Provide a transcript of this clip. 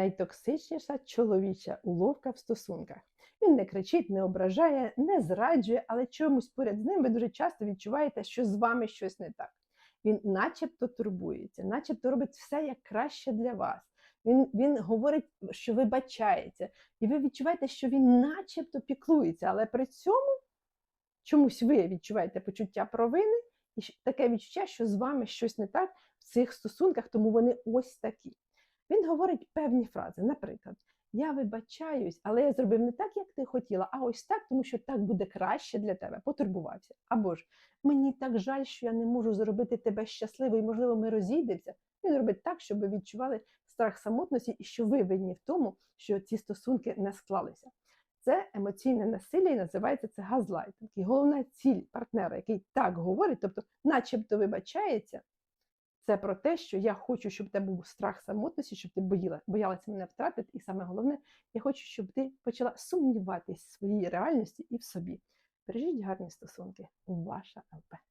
найтоксичніша чоловіча уловка в стосунках. Він не кричить, не ображає, не зраджує, але чомусь поряд з ним ви дуже часто відчуваєте, що з вами щось не так. Він начебто турбується, начебто робить все як краще для вас. Він, він говорить, що вибачається, і ви відчуваєте, що він начебто піклується, але при цьому чомусь ви відчуваєте почуття провини і таке відчуття, що з вами щось не так в цих стосунках, тому вони ось такі. Він говорить певні фрази. Наприклад, я вибачаюсь, але я зробив не так, як ти хотіла, а ось так, тому що так буде краще для тебе, потурбувався. Або ж мені так жаль, що я не можу зробити тебе щасливою, і, можливо, ми розійдемося. Він робить так, щоб відчували страх самотності і що ви винні в тому, що ці стосунки не склалися. Це емоційне насилля і називається це газлайтинг. І головна ціль партнера, який так говорить, тобто, начебто вибачається, це про те, що я хочу, щоб в тебе був страх самотності, щоб ти боїла, боялася мене втратити. І саме головне, я хочу, щоб ти почала сумніватись в своїй реальності і в собі. Бережіть гарні стосунки. Ваша ЛП.